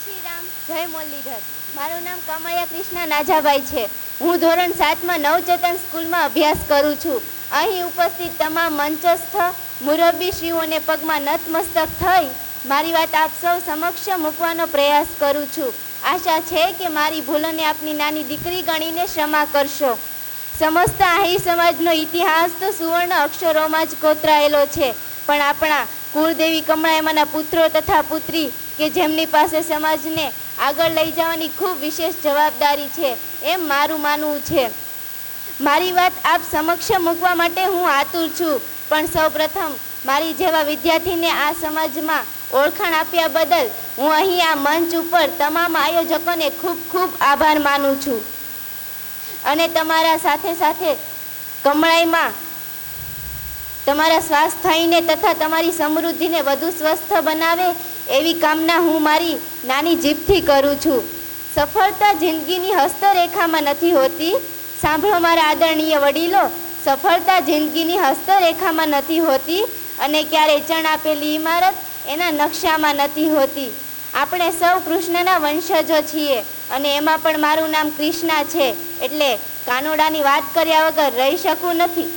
શ્રી રામ જય મુરલીધર. મારું નામ કમળિયા કૃષ્ણ નાજાભાઈ છે. હું ધોરણ સાતમાં નવચેતન સ્કૂલમાં અભ્યાસ કરું છું. અહીં ઉપસ્થિત તમામ મંચસ્થ, મુરબ્બીશ્રીઓને પગમાં નતમસ્તક થઈ મારી વાત આપ સૌ સમક્ષ મૂકવાનો પ્રયાસ કરું છું. આશા છે કે મારી ભૂલોને આપની નાની દીકરી ગણીને ક્ષમા કરશો. સમસ્ત આહી સમાજનો ઇતિહાસ તો સુવર્ણ અક્ષરોમાં જ કોતરાયેલો છે. પણ આપણા કુળદેવી કમળાયમાના પુત્રો તથા પુત્રી કે જેમની પાસે સમાજને આગળ લઈ જવાની ખૂબ વિશેષ જવાબદારી છે, એમ મારું માનવું છે. મારી વાત આપ સમક્ષ મૂકવા માટે હું આતુર છું, પણ સૌપ્રથમ મારી જેવા વિદ્યાર્થીને આ સમાજમાં ઓળખાણ આપ્યા બદલ હું અહીં આ મંચ ઉપર તમામ આયોજકોને ખૂબ ખૂબ આભાર માનું છું. અને તમારા સાથે સાથે કમળાઈમાં તમારા સ્વાસ્થ્યને તથા તમારી સમૃદ્ધિને વધુ સ્વસ્થ બનાવે એવી કામના હું મારી નાની જીભથી કરું છું. સફળતા જિંદગીની હસ્તરેખામાં નથી હોતી. સાંભળો મારા આદરણીય વડીલો, સફળતા જિંદગીની હસ્તરેખામાં નથી હોતી અને ક્યારે ચણ આપેલી ઇમારત એના નકશામાં નથી હોતી. આપણે સૌ કૃષ્ણના વંશજો છીએ અને એમાં પણ મારું નામ કૃષ્ણા છે, એટલે કાનોડાની વાત કર્યા વગર રહી શકું નથી.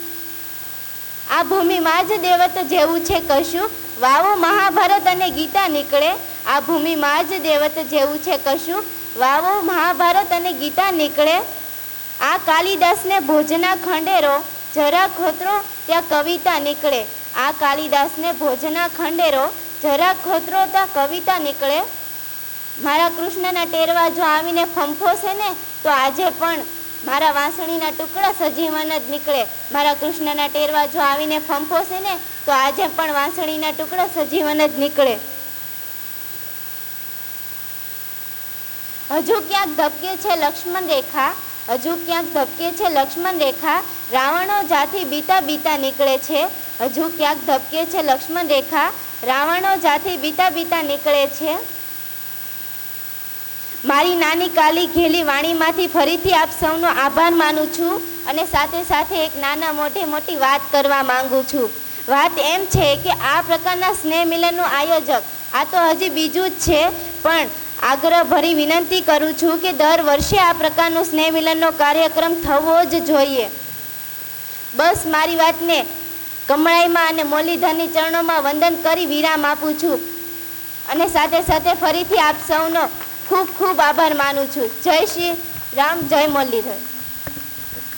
આ ભૂમિમાં જ દેવત જેવું છે કશું. વાવો મહાભારત અને ગીતા નીકળે. આ ભૂમિમાં જ દેવત જેવું છે કશું. વાવો મહાભારત અને ગીતા નીકળે. આ કાલિદાસને ભોજના ખંડેરો, જરા ખોતરો, ત્યાં કવિતા નીકળે. આ કાલિદાસને ભોજના ખંડેરો, જરા ખોતરો, ત્યાં કવિતા નીકળે. મારા કૃષ્ણના ટેરવા જો આવીને ફંફોશે ને, તો આજે પણ મારા વાંસળીના ટુકડા સજીવન જ નીકળે. મારા કૃષ્ણના ટેરવા જો આવીને ફંફોશે ને, તો આજે પણ વાંસળીના ટુકડા સજીવન જ નીકળે. હજુ ક્યાંક ધબકે છે લક્ષ્મણ રેખા, હજુ ક્યાંક ધબકે છે લક્ષ્મણ રેખા, રાવણો જાથી બીતા બીતા નીકળે છે. હજુ ક્યાંક ધબકે છે લક્ષ્મણ રેખા, રાવણો જાથી બીતા બીતા નીકળે છે. મારી નાની કાલી ઘેલી વાણીમાંથી ફરીથી આપ સૌનો આભાર માનું છું અને સાથે સાથે એક નાના મોઢે મોટી વાત કરવા માંગુ છું. વાત એમ છે કે આ પ્રકારના સ્નેહ મિલનનું આયોજક, આ તો હજી બીજું જ છે, પણ આગ્રહ ભરી વિનંતી કરું છું કે દર વર્ષે આ પ્રકારનો સ્નેહ મિલનનો કાર્યક્રમ થવો જ જોઈએ. બસ મારી વાતને કમળાઈમાં અને મોલીધરની ચરણોમાં વંદન કરી વિરામ આપું છું. અને સાથે સાથે ફરીથી આપ સૌનો ખૂબ ખૂબ આભાર માનું છું. જય શ્રી રામ જય મુરલીધર.